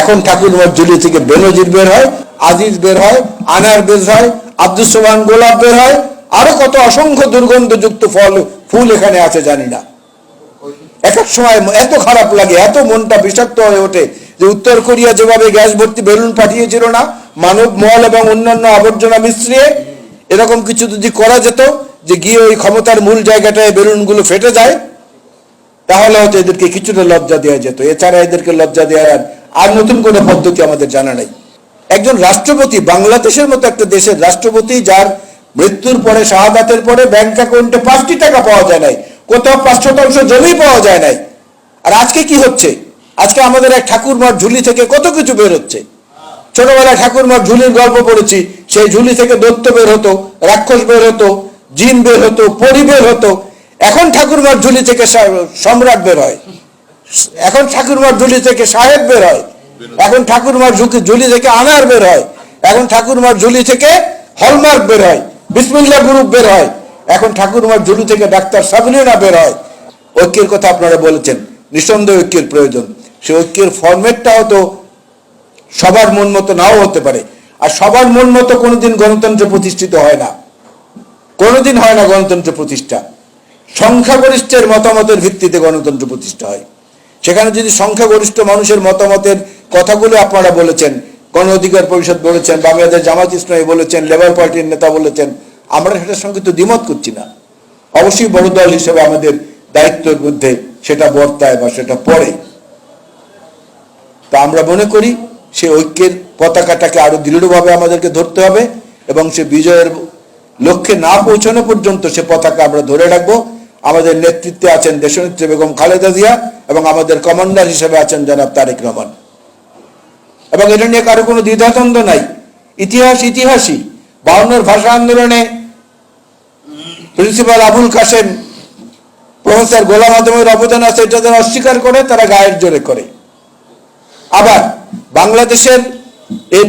এখন ঠাকুরমার ঝুলি থেকে বেনজির বের হয়, আজিজ বের হয়, আনার বের হয় আব্দুল সোমান গোলাপ বের হয়, আরও কত অসংখ্য দুর্গন্ধযুক্ত ফল, ফুল এখানে আছে জানি না। এক এক সময় এত খারাপ লাগে, এত মনটা বিষাক্ত হয়ে ওঠে যে উত্তর কোরিয়া যেভাবে গ্যাস ভর্তি বেলুন পাঠিয়েছিল না, মানব মল এবং অন্যান্য আবর্জনা মিশ্রিয়ে এরকম কিছু যদি করা যেত যে গিয়ে ওই ক্ষমতার মূল জায়গাটায় বেলুনগুলো ফেটে যায়, তাহলে হয়তো এদেরকে কিছুটা লজ্জা দেওয়া যেত। এছাড়া এদেরকে লজ্জা দেওয়ার আর- নতুন কোনো পদ্ধতি আমাদের জানা নাই। একজন রাষ্ট্রপতি বাংলাদেশের মতো একটা দেশের রাষ্ট্রপতি যার মৃত্যুর পরে, শাহাদাতের পরে ব্যাংক অ্যাকাউন্টে পাঁচটি টাকা পাওয়া যায় নাই, কোথাও পাঁচ শতাংশ জমি পাওয়া যায় নাই। আর আজকে কি হচ্ছে? আজকে আমাদের এক ঠাকুরমার ঝুলি থেকে কত কিছু বের হচ্ছে? ছোটবেলায় ঠাকুরমার ঝুলির গল্প পড়েছি, সেই ঝুলি থেকে দৈত্য বের হতো, রাক্ষস বের হতো, জিন বের হতো, পরি বের হতো। এখন ঠাকুরমার ঝুলি থেকে সম্রাট বের হয়। এখন ঠাকুরমার ঝুলি থেকে সাহেব বের হয়। এখন ঠাকুরমার ঝুঁকি ঝুলি থেকে আনার বের হয়। এখন ঠাকুরমার ঝুলি থেকে হলমার্ক বের হয়। বিসমিল্লা গ্রুপ বের হয়। এখন ঠাকুরমার ঝুলি থেকে ডাক্তার সাবলিনা বের হয়। ঐক্যের কথা আপনারা বলেছেন। নিঃসন্দেহ ঐক্যের প্রয়োজন। সে ঐক্যের ফরম্যাটটাও তো সবার মন মতো নাও হতে পারে। আর সবার মন মতো কোনোদিন গণতন্ত্র প্রতিষ্ঠিত হয় না। কোনোদিন হয় না গণতন্ত্র প্রতিষ্ঠা। সংখ্যাগরিষ্ঠের মতামতের ভিত্তিতে গণতন্ত্র প্রতিষ্ঠা হয়। সেখানে যদি সংখ্যাগরিষ্ঠ মানুষের মতামতের কথাগুলো আপনারা বলেছেন গণ অধিকার পরিষদ বলেছেন, বাংলাদেশ জামাত ইসলামী বলেছেন, লেবার পার্টির নেতা বলেছেন, আমরা সেটার সঙ্গে তো দ্বিমত করছি না। অবশ্যই বড় দল হিসেবে আমাদের দায়িত্বের মধ্যে সেটা বর্তায় বা সেটা পড়ে। তা আমরা মনে করি সে ঐক্যের পতাকাটাকে আরও দৃঢ়ভাবে আমাদেরকে ধরতে হবে এবং সে বিজয়ের লক্ষ্যে না পৌঁছানো পর্যন্ত সে পতাকা আমরা ধরে রাখব। আমাদের নেতৃত্বে আছেন দেশনেত্রী বেগম খালেদা জিয়া এবং আমাদের কমান্ডার হিসেবে আছেন জনাব তারেক রহমান। এবং এটা নিয়ে কারও কোনো দ্বিধাদ্বন্দ্ব নাই। ইতিহাস ইতিহাসই। বাউন্নর ভাষা আন্দোলনে প্রিন্সিপাল আবুল কাসেম প্রফেসর গোলাম আদমের অবদান আছে, এটা যারা অস্বীকার করে, তারা গায়ের জোরে করে। আবার বাংলাদেশের এই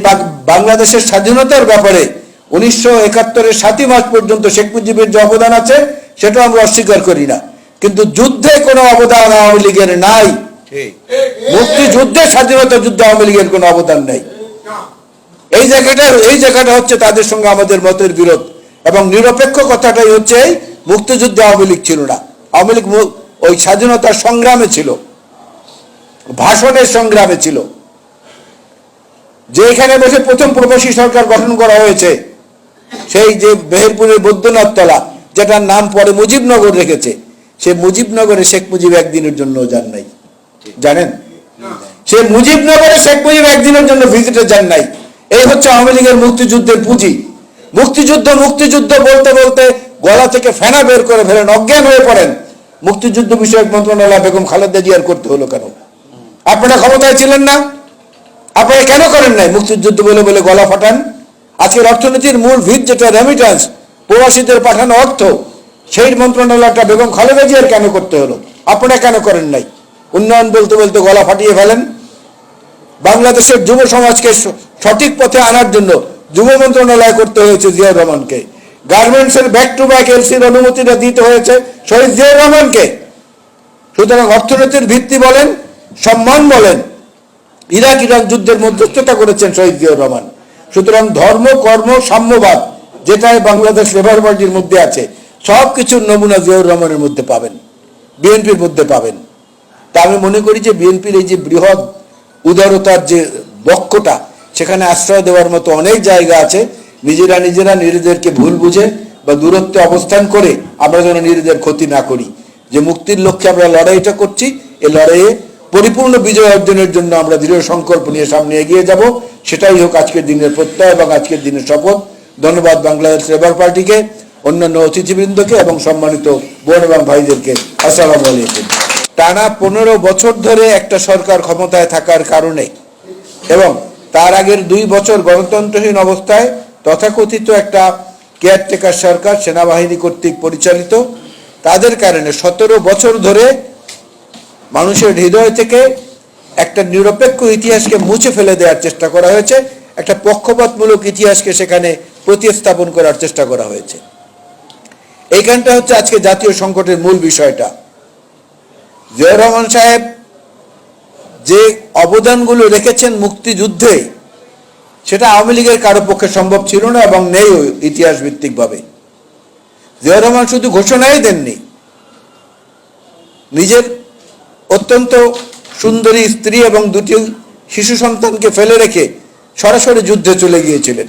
বাংলাদেশের স্বাধীনতার ব্যাপারে উনিশশো একাত্তরের সাতই মার্চ পর্যন্ত শেখ মুজিবের যে অবদান আছে সেটা আমরা অস্বীকার করি না। কিন্তু যুদ্ধে কোনো অবদান আওয়ামী লীগের নাই। মুক্তিযুদ্ধে স্বাধীনতা যুদ্ধে আওয়ামী লীগের কোনো অবদান নেই। এই জায়গাটা এই জায়গাটা হচ্ছে তাদের সঙ্গে আমাদের মতের বিরোধ। এবং নিরপেক্ষ কথাটাই হচ্ছে মুক্তিযুদ্ধে আওয়ামী লীগ ছিল না। আওয়ামী লীগ ওই স্বাধীনতার সংগ্রামে ছিল। ভাষণের সংগ্রামে ছিল। যে এখানে বসে প্রথম প্রবাসী সরকার গঠন করা হয়েছে সেই যে মেহেরপুরের বৈদ্যনাথ তলা যেটার নাম পরে মুজিবনগর রেখেছে, সে মুজিবনগরে শেখ মুজিব একদিনের জন্য যান নাই। জানেন? সে মুজিবনগরে শেখ মুজিব একদিনের জন্য ভিজিটে যান নাই। এই হচ্ছে আওয়ামী লীগের মুক্তিযুদ্ধের পুঁজি। মুক্তিযুদ্ধ মুক্তিযুদ্ধ বলতে বলতে গলা থেকে ফেনা বের করে ফেলেন, অজ্ঞান হয়ে পড়েন। মুক্তিযুদ্ধ বিষয়ক মন্ত্রণালয় বেগম খালেদা জিয়ার করতে হলো কেন? আপনারা ক্ষমতায় ছিলেন না? আপনারা কেন করেন নাই মুক্তিযুদ্ধ বলে বলে গলা ফাটান? আজকের অর্থনীতির মূল ভিত যেটা রেমিটেন্স প্রবাসীদের পাঠানো অর্থ, সেই মন্ত্রণালয়টা বেগম খালেদা জিয়ার কেন করতে হলো? আপনারা কেন করেন নাই? উন্নয়ন বলতে বলতে গলা ফাটিয়ে ফেলেন। বাংলাদেশের যুব সমাজকে সঠিক পথে আনার জন্য যুব মন্ত্রণালয় করতে হয়েছে জিয়াউর রহমানকে। গার্মেন্টসের ব্যাক টু ব্যাক এলসির অনুমতিটা দিতে হয়েছে শহীদ জিয়াউর রহমানকে। সুতরাং অর্থনীতির ভিত্তি বলেন, সম্মান বলেন ইরাক ইরাক যুদ্ধের মধ্যস্থতা করেছেন শহীদ জিয়াউর রহমান। সুতরাং ধর্ম, কর্ম, সাম্যবাদ যেটাই বাংলাদেশ লেবার পার্টির মধ্যে আছে সব কিছুর নমুনা জিয়াউর রহমানের মধ্যে পাবেন, বিএনপির মধ্যে পাবেন। তা আমি মনে করি যে বিএনপির এই যে বৃহৎ উদারতার যে বক্ষটা, সেখানে আশ্রয় দেওয়ার মতো অনেক জায়গা আছে, নিজেরা নিজেরা নিজেদেরকে ভুল বুঝে বা দূরত্বে অবস্থান করে আমরা যেন নিজেদের ক্ষতি না করি। যে মুক্তির লক্ষ্যে আমরা লড়াইটা করছি এই লড়াইয়ে পরিপূর্ণ বিজয় অর্জনের জন্য আমরা দৃঢ় সংকল্প নিয়ে সামনে এগিয়ে যাব। সেটাই হোক আজকের দিনের প্রত্যয় এবং আজকের দিনের শপথ। ধন্যবাদ বাংলাদেশ লেবার পার্টিকে, অন্যান্য অতিথিবৃন্দকে এবং সম্মানিত বোন এবং ভাইদেরকে। আসসালামু আলাইকুম। টানা পনেরো বছর ধরে একটা সরকার ক্ষমতায় থাকার কারণে এবং তার আগের দুই বছর গণতন্ত্রহীন অবস্থায় তথাকথিত একটা কেয়ারটেকার সরকার সেনাবাহিনী কর্তৃক পরিচালিত। তাদের কারণে সতেরো বছর ধরে মানুষের হৃদয় থেকে একটা নিরপেক্ষ ইতিহাসকে মুছে ফেলে দেওয়ার চেষ্টা করা হয়েছে। একটা পক্ষপাতমূলক ইতিহাসকে সেখানে প্রতিস্থাপন করার চেষ্টা করা হয়েছে। এইখানটা হচ্ছে আজকে জাতীয় সংকটের মূল বিষয়টা। জিয়াউর রহমান সাহেব যে অবদানগুলো রেখেছেন মুক্তিযুদ্ধে, সেটা আওয়ামী লীগের কারও পক্ষে সম্ভব ছিল না এবং নেই ইতিহাস ভিত্তিকভাবে জিয়া রহমান শুধু ঘোষণাই দেননি। নিজের অত্যন্ত সুন্দরী স্ত্রী এবং দুটি শিশু সন্তানকে ফেলে রেখে সরাসরি যুদ্ধে চলে গিয়েছিলেন।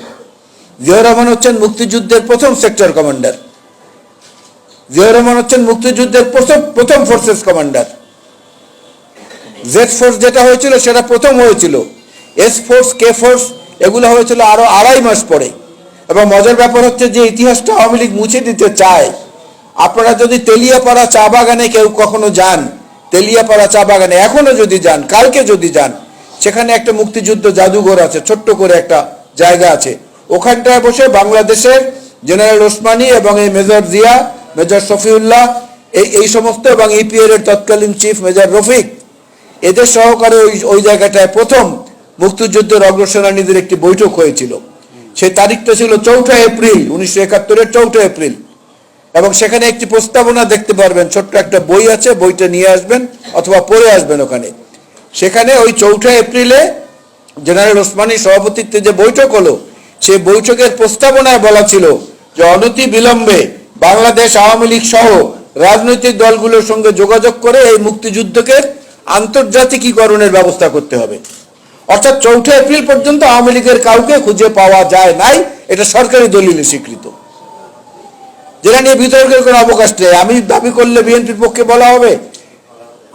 জিয়া রহমান হচ্ছেন মুক্তিযুদ্ধের প্রথম সেক্টর কমান্ডার জিয়া রহমান হচ্ছেন মুক্তিযুদ্ধের প্রথম প্রথম ফোর্সেস কমান্ডার জেড ফোর্স যেটা হয়েছিল সেটা প্রথম হয়েছিল। এস ফোর্স কে ফোর্স এগুলো হয়েছিল আরও আড়াই মাস পরে। এবং মজার ব্যাপার হচ্ছে যে ইতিহাসটা আওয়ামী লীগ মুছে দিতে চায়। আপনারা যদি তেলিয়াপাড়া চা বাগানে কেউ কখনো যান, তেলিয়াপাড়া চা বাগানে এখনও যদি যান, কালকে যদি যান, সেখানে একটা মুক্তিযুদ্ধ জাদুঘর আছে, ছোট্ট করে একটা জায়গা আছে। ওখানটায় বসে বাংলাদেশের জেনারেল ওসমানী এবং এই মেজর জিয়া, মেজর শফিউল্লাহ, এই এই সমস্ত এবং ইপিএর এর তৎকালীন চিফ মেজর রফিক, এদের সহকারে ওই ওই জায়গাটায় প্রথম মুক্তিযুদ্ধের অগ্রসেনানীদের একটি বৈঠক হয়েছিল। সেই তারিখটা ছিল চৌঠা এপ্রিল, উনিশশো একাত্তরের চৌঠা এপ্রিল। এবং সেখানে একটি প্রস্তাবনা দেখতে পারবেন, ছোট্ট একটা বই আছে, বইটা নিয়ে আসবেন অথবা পড়ে আসবেন ওখানে। সেখানে ওই চৌঠা এপ্রিলে জেনারেল ওসমানী সভাপতিত্বে যে বৈঠক হলো সেই বৈঠকের প্রস্তাবনায় বলা ছিল যে অনতি বিলম্বে বাংলাদেশ আওয়ামী লীগ সহ রাজনৈতিক দলগুলোর সঙ্গে যোগাযোগ করে এই মুক্তিযুদ্ধকে আন্তর্জাতিকীকরণের ব্যবস্থা করতে হবে। অর্থাৎ চৌঠা এপ্রিল পর্যন্ত আওয়ামী লীগের কাউকে খুঁজে পাওয়া যায় নাই, এটা সরকারি দলিলে স্বীকৃত। যেটা নিয়ে বিতর্কের কোনো অবকাশ নেই। আমি দাবি করলে বিএনপির পক্ষে বলা হবে,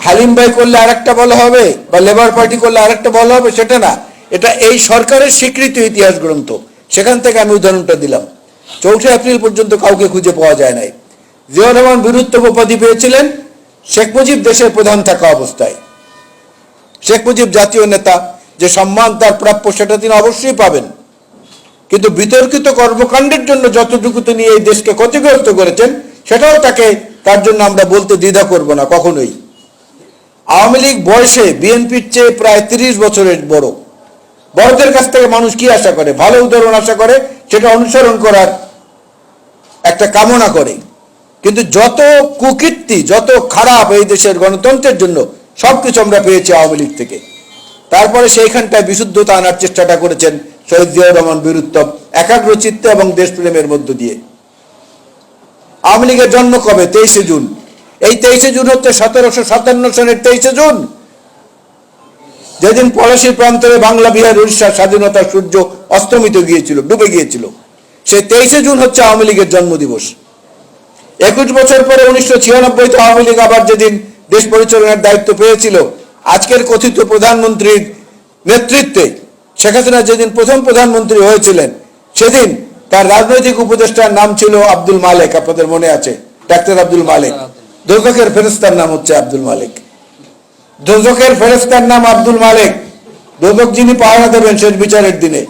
হালিম ভাই করলে আরেকটা বলা হবে, বা লেবার পার্টি করলে আরেকটা বলা হবে, সেটা না। এটা এই সরকারের স্বীকৃত ইতিহাস গ্রন্থ। সেখান থেকে আমি উদাহরণটা দিলাম। চৌঠা এপ্রিল পর্যন্ত কাউকে খুঁজে পাওয়া যায় নাই। জিয়াউর রহমান বীরত্ব উপাধি পেয়েছিলেন শেখ মুজিব দেশের প্রধান থাকা অবস্থায়। শেখ মুজিব জাতীয় নেতা, যে সম্মান তার প্রাপ্য সেটা তিনি অবশ্যই পাবেন। কিন্তু বিতর্কিত কর্মকাণ্ডের জন্য যতটুকু তিনি এই দেশকে ক্ষতিগ্রস্ত করেছেন, সেটাও তাকে তার জন্য আমরা বলতে দ্বিধা করব না, কখনোই। আওয়ামী লীগ বয়সে বিএনপির চেয়ে প্রায় তিরিশ বছরের বড়। বড়দের কাছ থেকে মানুষ কি আশা করে? ভালো উদাহরণ আশা করে, সেটা অনুসরণ করার একটা কামনা করে। কিন্তু যত কুকীর্তি, যত খারাপ এই দেশের গণতন্ত্রের জন্য, সবকিছু আমরা পেয়েছি আওয়ামী লীগ থেকে। তারপরে সেইখানটায় বিশুদ্ধতা আনার চেষ্টাটা করেছেন শহীদ জিয়াউর রহমান বীরুত্তম একাগ্র চিত্তে এবং দেশপ্রেমের মধ্য দিয়ে। আওয়ামী লীগের জন্ম কবে? তেইশে জুন। এই তেইশে জুন হচ্ছে সতেরোশো সাতান্ন সনের তেইশে জুন। যেদিন পলাশির প্রান্তরে বাংলা বিহার উড়িষ্যার স্বাধীনতার সূর্য অস্তমিত গিয়েছিল ডুবে গিয়েছিল সেই তেইশে জুন হচ্ছে আওয়ামী লীগের জন্মদিবস। একুশ বছর পরে উনিশশো ছিয়ানব্বই ছিয়ানব্বইতে আওয়ামী লীগ আবার যেদিন দেশ পরিচালনার দায়িত্ব পেয়েছিল আজকের কথিত প্রধানমন্ত্রীর নেতৃত্বে শেখ হাসিনা যেদিন প্রথম প্রধানমন্ত্রী হয়েছিলেন সেদিন তার রাজনৈতিক উপদেষ্টার নাম ছিল আব্দুল মালেক আপনাদের মনে আছে? ডাক্তার আব্দুল মালেক। দোজকের ফেরস্তার নাম হচ্ছে আব্দুল মালেক। দোজকের ফেরেস্তার নাম আব্দুল মালেক। দোজক যিনি পাহারা দেবেন শেষ বিচারের দিনে।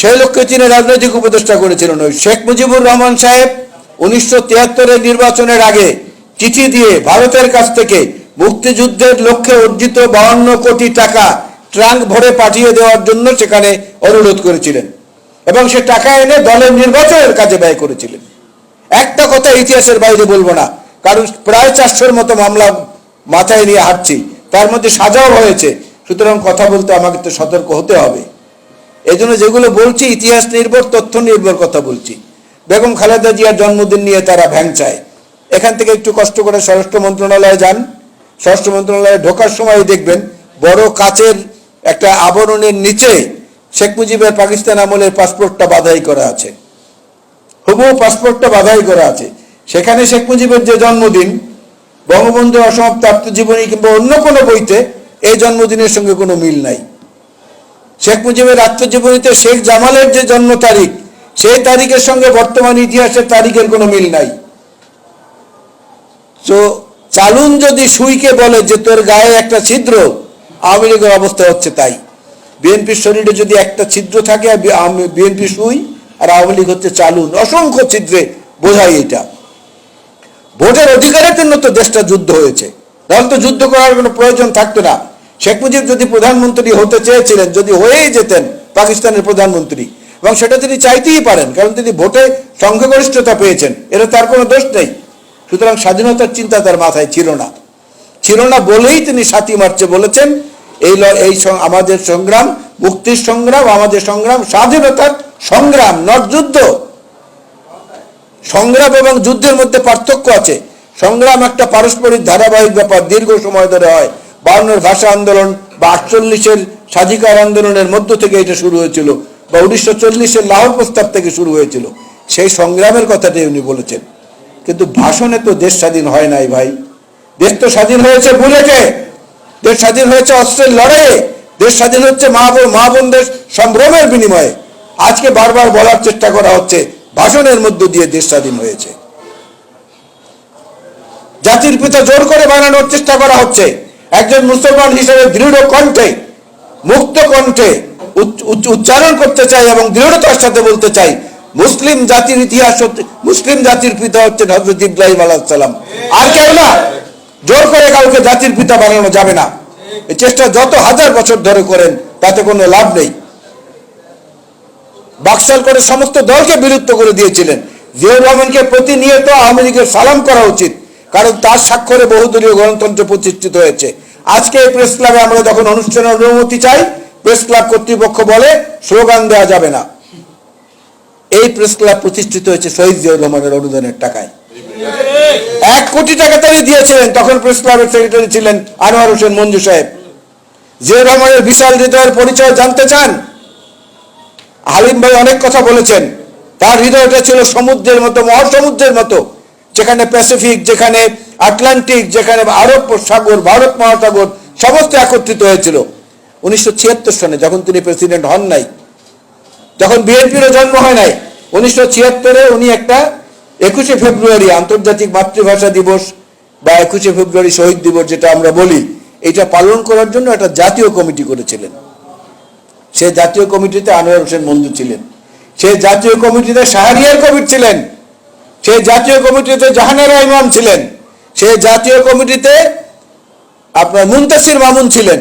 সেই লক্ষ্যে তিনি রাজনৈতিক উপদেষ্টা করেছিলেন ওই শেখ মুজিবুর রহমান সাহেব উনিশশো তিয়াত্তরের নির্বাচনের আগে চিঠি দিয়ে ভারতের কাছ থেকে মুক্তিযুদ্ধের লক্ষ্যে অর্জিত বাউন্ন কোটি টাকা ট্রাঙ্ক ভরে পাঠিয়ে দেওয়ার জন্য সেখানে অনুরোধ করেছিলেন। এবং সে টাকা এনে দলের নির্বাচনের কাজে ব্যয় করেছিলেন। একটা কথা ইতিহাসের বাইরে বলব না, কারণ প্রায় চারশোর মতো মামলা মাথায় নিয়ে হাঁটছি। তার মধ্যে সাজাও হয়েছে। সুতরাং কথা বলতে আমাকে তো সতর্ক হতে হবে। এই জন্য যেগুলো বলছি, ইতিহাস নির্ভর, তথ্য নির্ভর কথা বলছি। বেগম খালেদা জিয়ার জন্মদিন নিয়ে তারা ভ্যাং চায়। এখান থেকে একটু কষ্ট করে স্বরাষ্ট্র মন্ত্রণালয়ে যান। স্বরাষ্ট্র মন্ত্রণালয়ে ঢোকার সময় দেখবেন, বড় কাচের একটা আবরণের নিচে শেখ মুজিবের পাকিস্তান আমলের পাসপোর্টটা বাধাই করা আছে। হুবহু পাসপোর্টটা বাধাই করা আছে। সেখানে শেখ মুজিবের যে জন্মদিন বঙ্গবন্ধু অসমাপ্ত আত্মজীবনী কিংবা অন্য কোনো বইতে এই জন্মদিনের সঙ্গে কোনো মিল নাই। শেখ মুজিবের আত্মজীবনীতে শেখ জামালের যে জন্ম তারিখ, সেই তারিখের সঙ্গে বর্তমান ইতিহাসের তারিখের কোনো মিল নাই। তো চালুন যদি সুইকে বলে যে তোর গায়ে একটা ছিদ্র, আওয়ামী লীগের অবস্থা হচ্ছে তাই। বিএনপির শরীরে যদি একটা ছিদ্র থাকে বিএনপি সুই আর আওয়ামী লীগ হচ্ছে চালুন। অসংখ্য ছিদ্রে বোঝাই এটা। ভোটের অধিকারের জন্য তো দেশটা যুদ্ধ হয়েছে। তাহলে তো যুদ্ধ করার কোনো প্রয়োজন থাকতো না। শেখ মুজিব যদি প্রধানমন্ত্রী হতে চেয়েছিলেন, যদি হয়েই যেতেন পাকিস্তানের প্রধানমন্ত্রী, এবং সেটা তিনি চাইতেই পারেন, কারণ তিনি ভোটে সংখ্যাগরিষ্ঠতা পেয়েছেন এটা তার কোনো দোষ নেই। সুতরাং স্বাধীনতার চিন্তা তার মাথায় ছিল না। ছিল না বলেই তিনি সাতই মার্চে বলেছেন, এই এই আমাদের সংগ্রাম, মুক্তির সংগ্রাম, আমাদের সংগ্রাম, স্বাধীনতার সংগ্রাম, নট যুদ্ধ। সংগ্রাম এবং যুদ্ধের মধ্যে পার্থক্য আছে। সংগ্রাম একটা পারস্পরিক ধারাবাহিক ব্যাপার। দীর্ঘ সময় ধরে হয়। বাউন্নের ভাষা আন্দোলন বা আটচল্লিশের স্বাধিকার আন্দোলনের মধ্য থেকে এটা শুরু হয়েছিল বা উনিশশো চল্লিশের লাহোর প্রস্তাব থেকে শুরু হয়েছিল। সেই সংগ্রামের কথাটাই উনি বলেছেন। কিন্তু ভাষণে তো দেশ স্বাধীন হয় নাই ভাই। দেশ তো স্বাধীন হয়েছে বুলেটে দেশ স্বাধীন হয়েছে অস্ত্রের লড়াইয়ে। দেশ স্বাধীন হচ্ছে মা মা বোনদের সম্ভ্রমের বিনিময়ে। আজকে বারবার বলার চেষ্টা করা হচ্ছে ভাষণের মধ্য দিয়ে দেশ স্বাধীন হয়েছে। জাতির পিতা জোর করে বানানোর চেষ্টা করা হচ্ছে। একজন মুসলমান হিসেবে দৃঢ় কণ্ঠে, মুক্ত কণ্ঠে উচ্চ- উচ্চ- উচ্চারণ করতে চাই এবং দৃঢ়তার সাথে বলতে চাই, মুসলিম জাতির ইতিহাস মুসলিম জাতির পিতা হচ্ছেন হজরত ইব্রাহিম আলাহাম আর কেউ না, জোর করে কাউকে জাতির পিতা বানানো যাবে না। এই চেষ্টা যত হাজার বছর ধরে করেন, তাতে কোনো লাভ নেই। বাকশাল করে সমস্ত দলকে বিলুপ্ত করে দিয়েছিলেন। জিয়াউর রহমানকে প্রতিনিয়ত আওয়ামী লীগের সালাম করা উচিত, কারণ তার স্বাক্ষরে বহুদলীয় গণতন্ত্র প্রতিষ্ঠিত হয়েছে। আজকে এই প্রেস ক্লাবে আমরা যখন অনুষ্ঠানের অনুমতি চাই প্রেস ক্লাব কর্তৃপক্ষ বলে, স্লোগান দেওয়া যাবে না। এই প্রেস ক্লাব প্রতিষ্ঠিত হয়েছে শহীদ জিয়াউর রহমানের অনুদানের টাকায়। এক কোটি টাকা তিনি দিয়েছিলেন, তখন প্রেস ক্লাবের সেক্রেটারি ছিলেন আনোয়ার হোসেন মঞ্জু সাহেব। জিয়াউর রহমানের বিশাল হৃদয়ের পরিচয় জানতে চান? হালিম ভাই অনেক কথা বলেছেন। তার হৃদয়টা ছিল সমুদ্রের মতো, মহাসমুদ্রের মতো। যেখানে প্যাসিফিক যেখানে আটলান্টিক যেখানে আরব সাগর, ভারত মহাসাগর, সমস্ত একত্রিত হয়েছিল। উনিশশো সনে যখন তিনি প্রেসিডেন্ট হন নাই, যখন বিএনপিরও জন্ম হয় নাই, উনিশশো ছিয়াত্তরে উনি একটা একুশে ফেব্রুয়ারি আন্তর্জাতিক মাতৃভাষা দিবস বা একুশে ফেব্রুয়ারি শহীদ দিবস যেটা আমরা বলি, এটা পালন করার জন্য একটা জাতীয় কমিটি করেছিলেন। সে জাতীয় কমিটিতে আনোয়ার হোসেন মঞ্জু ছিলেন। সে জাতীয় কমিটিতে শাহরিয়ার কবির ছিলেন। সে জাতীয় কমিটিতে জাহানারা ইমাম ছিলেন। সে জাতীয় কমিটিতে আপনার মুন্তাসির মামুন ছিলেন।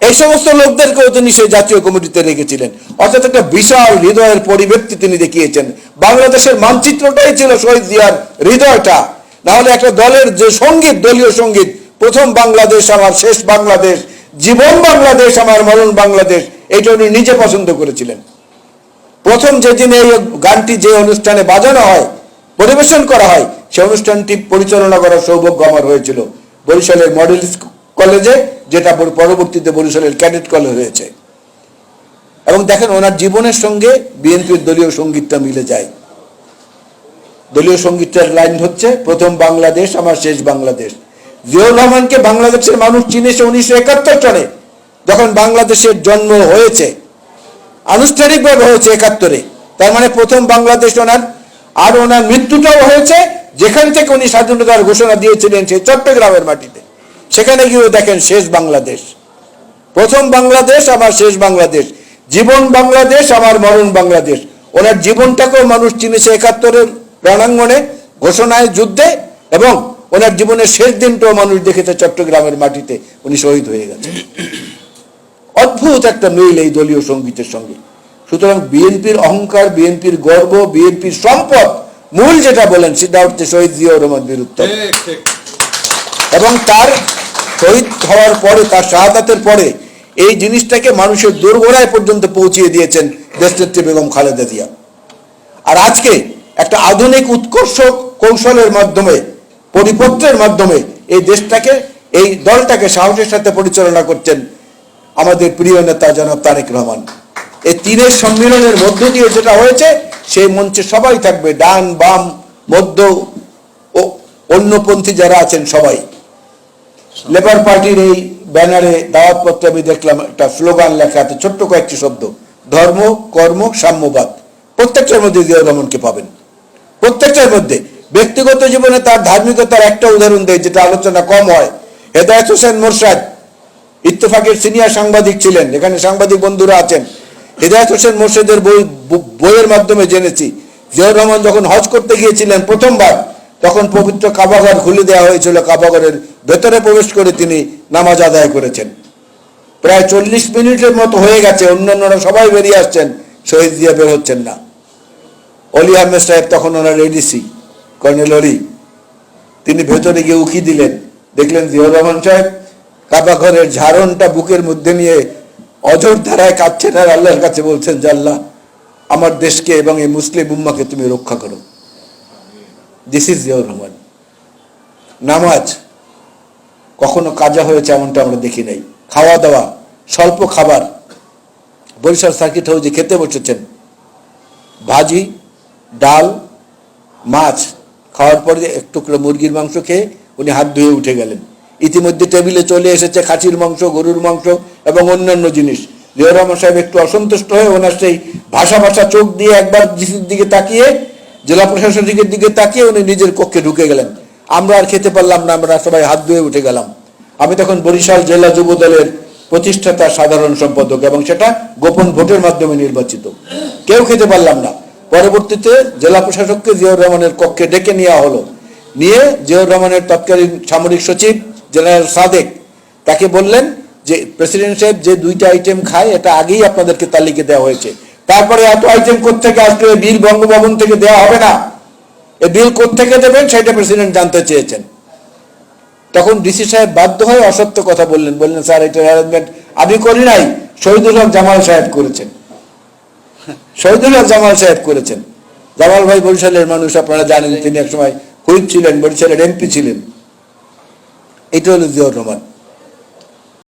এই সমস্ত লোকদেরকেও তিনি সেই জাতীয় কমিটিতে রেখেছিলেন। অর্থাৎ একটা বিশাল হৃদয়ের পরিব্যক্তি তিনি দেখিয়েছেন। বাংলাদেশের মানচিত্রটাই ছিল শহীদ জিয়ার হৃদয়টা। নাহলে একটা দলের যে সংগীত, দলীয় সংগীত, প্রথম বাংলাদেশ, আমার শেষ বাংলাদেশ জীবন বাংলাদেশ, আমার মরণ বাংলাদেশ এইটা উনি নিজে পছন্দ করেছিলেন। প্রথম যেদিন এই গানটি যে অনুষ্ঠানে বাজানো হয়, পরিবেশন করা হয়, সে অনুষ্ঠানটি পরিচালনা করার সৌভাগ্য আমার হয়েছিল। বরিশালের মডেল কলেজে, যেটা পরবর্তীতে বরিশালের ক্যাডেট কলেজ হয়েছে। এবং দেখেন, ওনার জীবনের সঙ্গে বিএনপির দলীয় সঙ্গীতটা মিলে যায়। দলীয় সঙ্গীতটার লাইন হচ্ছে, প্রথম বাংলাদেশ, আমার শেষ বাংলাদেশ। জিয়াউর রহমানকে বাংলাদেশের মানুষ চিনেছে উনিশশো একাত্তর সনে যখন বাংলাদেশের জন্ম হয়েছে। আনুষ্ঠানিকভাবে হয়েছে একাত্তরে। তার মানে প্রথম বাংলাদেশ ওনার, আর ওনার মৃত্যুটাও হয়েছে, যেখান থেকে উনি স্বাধীনতার ঘোষণা দিয়েছিলেন সেই চট্টগ্রামের মাটিতে। সেখানে গিয়েও দেখেন শেষ বাংলাদেশ। প্রথম বাংলাদেশ আমার শেষ বাংলাদেশ। জীবন বাংলাদেশ আমার মরণ বাংলাদেশ। ওনার জীবনটাকেও মানুষ চিনেছে একাত্তরের রণাঙ্গনে, ঘোষণায়, যুদ্ধে, এবং ওনার জীবনের শেষ দিনটাও মানুষ দেখেছে চট্টগ্রামের মাটিতে। উনি শহীদ হয়ে গেছেন। অদ্ভুত একটা মিল এই দলীয় সঙ্গীতের সঙ্গে। সুতরাং বিএনপির অহংকার বিএনপির গর্ব বিএনপির সম্পদ মূল যেটা বলেন সেটা হচ্ছে শহীদ জিয়াউর রহমান ঠিক এবং তার শহীদ হওয়ার পরে তার শাহাদাতের পরে এই জিনিসটাকে মানুষের দোরগোড়ায় পর্যন্ত পৌঁছিয়ে দিয়েছেন দেশনেত্রী বেগম খালেদা জিয়া। আর আজকে একটা আধুনিক উৎকর্ষ কৌশলের মাধ্যমে পরিপত্রের মাধ্যমে এই দেশটাকে, এই দলটাকে সাহসের সাথে পরিচালনা করছেন আমাদের প্রিয় নেতা জনাব তারেক রহমান। এই তিনের সম্মেলনের মধ্য দিয়ে যেটা হয়েছে, সেই মঞ্চে সবাই থাকবে, ডান, বাম, মধ্য ও অন্যপন্থী যারা আছেন সবাই। লেবার পার্টির এই ব্যানারে দাওয়াতপত্রে আমি দেখলাম একটা স্লোগান লেখা আছে, ছোট্ট কয়েকটি শব্দ, ধর্ম, কর্ম, সাম্যবাদ। প্রত্যেকটার মধ্যে জিয়াউর রহমানকে পাবেন। প্রত্যেকটার মধ্যে ব্যক্তিগত জীবনে তার ধার্মিকতার একটা উদাহরণ দেয় যেটা আলোচনা কম হয়। হেদায়ত হোসেন মোরশাদ ইত্তেফাকের সিনিয়র সাংবাদিক ছিলেন, এখানে সাংবাদিক বন্ধুরা আছেন। হৃদায়ত হোসেন মোর্শেদের বই বইয়ের মাধ্যমে জেনেছি। জিয়াউর রহমান যখন হজ করতে গিয়েছিলেন প্রথমবার, তখন পবিত্র কাবাঘর খুলে দেওয়া হয়েছিল, কাবাঘরের ভেতরে প্রবেশ করে তিনি নামাজ আদায় করেছেন। প্রায় চল্লিশ মিনিটের মতো হয়ে গেছে, অন্যান্যরা সবাই বেরিয়ে আসছেন, শহীদ জিয়া বের হচ্ছেন না। অলি আহমেদ সাহেব তখন ওনার এডিসি কর্নেল অলি তিনি ভেতরে গিয়ে উকি দিলেন। দেখলেন জিয়াউর রহমান সাহেব কাবা ঘরের ঝাড়নটা বুকের মধ্যে নিয়ে অজর ধারায় কাঁদছেন আর আল্লাহর কাছে বলছেন যে আমার দেশকে এবং এই মুসলিম উম্মাকে তুমি রক্ষা করো। This is Ziaur Rahman. নামাজ, কখনো কাজা হয়েছে এমনটা আমরা দেখি নাই। খাওয়া দাওয়া স্বল্প খাবার। বরিশাল সার্কিট হাউসে খেতে বসেছেন। ভাজি, ডাল, মাছ খাওয়ার পরে এক টুকরো মুরগির মাংস খেয়ে উনি হাত ধুয়ে উঠে গেলেন। ইতিমধ্যে টেবিলে চলে এসেছে খাসির মাংস, গরুর মাংস এবং অন্যান্য জিনিস। রহমান সাহেব একটু অসন্তুষ্ট হয়ে ওনার সেই ভাষা ভাষা চোখ দিয়ে একবার ডিসির দিকে তাকিয়ে, জেলা প্রশাসনিকের দিকে তাকিয়ে উনি নিজের কক্ষে ঢুকে গেলেন। আমরা আর খেতে পারলাম না, আমরা সবাই হাত ধুয়ে উঠে গেলাম। আমি তখন বরিশাল জেলা যুব দলের প্রতিষ্ঠাতা সাধারণ সম্পাদক এবং সেটা গোপন ভোটের মাধ্যমে নির্বাচিত। কেউ খেতে পারলাম না। পরবর্তীতে জেলা প্রশাসককে জিয়াউর রহমানের কক্ষে ডেকে নেওয়া হলো। নিয়ে জিয়াউর রহমানের তৎকালীন সামরিক সচিব জেনারেল সাদেক তাকে বললেন যে, প্রেসিডেন্ট সাহেব যে দুইটা আইটেম খায়, এটা আগেই আপনাদেরকে তালিকা দেওয়া হয়েছে। তারপরে এত আইটেম কোথেকে আসলে? বিল বঙ্গভবন থেকে দেওয়া হবে না। এই বিল কোথেকে দেবেন? সেটা প্রেসিডেন্ট জানতে চেয়েছেন। তখন ডিসি সাহেব বাধ্য হয়ে অসত্য কথা বললেন। বললেন, স্যার এটা অ্যারেঞ্জমেন্ট আমি করি নাই। শহীদুল হক জামাল সাহেব করেছেন। শহীদুল হক জামাল সাহেব করেছেন। জামাল ভাই বরিশালের মানুষ, আপনারা জানেন তিনি একসময় হুইপ ছিলেন, বরিশালের এমপি ছিলেন। এটা হলো জিয়াউর রহমান।